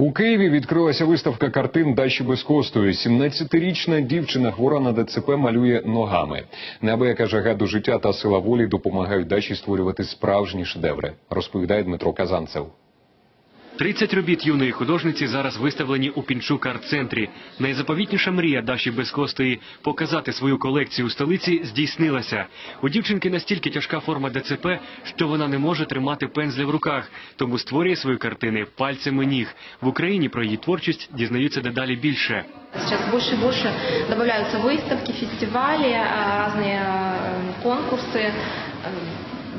У Києві відкрилася виставка картин Дачі без костою. 17-річна дівчина хвора на ДЦП малює ногами. Неабияка жага до життя та сила волі допомагають дачі створювати справжні шедеври, розповідає Дмитро Казанцев. 30 робіт юної художниці зараз виставлені у Пінчук арт-центрі. Найзаповітніша мрія Даші Безкостої – показати свою колекцію у столиці здійснилася. У дівчинки настільки тяжка форма ДЦП, що вона не може тримати пензля в руках, тому створює свої картини пальцями ніг. В Україні про її творчість дізнаються дедалі більше. Сейчас больше и больше добавляются выставки, фестивали, а, разные э, конкурсы э,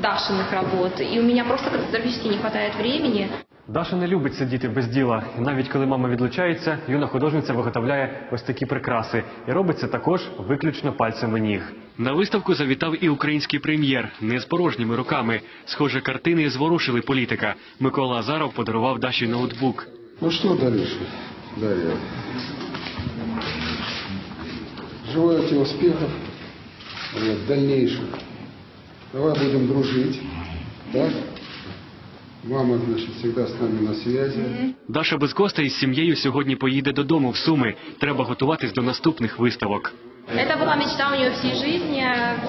Дашиных работ. И у меня просто катастрофически не хватает времени. Даша не любить сидіти без діла. І навіть коли мама відлучається, юна художниця виготовляє ось такі прикраси. І робить це також виключно пальцями ніг. На виставку завітав і український прем'єр не з порожніми руками. Схоже, картини зворушили політика. Микола Азаров подарував Даші ноутбук. Ну что, Дарюша, Дарья, желаю тебе успехов вот, дальнейших. Давай будем дружить, да? Мама, значит, всегда с нами на связи. Даша Безкоста із сім'єю сьогодні поїде додому в Суми. Треба готуватись до наступних виставок. Это была мечта у нее всей жизни.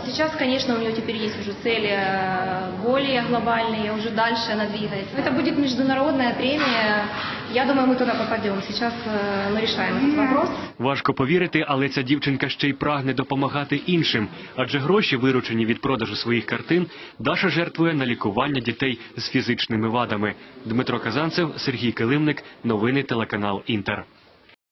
Сейчас, конечно, у нее теперь есть уже цели э, более глобальные, уже дальше она двигается. Это будет международная премия. Я думаю, мы туда попадем. Сейчас э, мы решаем этот вопрос. Важко повірити, але ця дівчинка ще й прагне допомагати іншим, адже гроші, виручені від продажу своїх картин, Даша жертвує на лікування дітей з фізичними вадами. Дмитро Казанцев, Сергій Килимник, новини телеканал Інтер.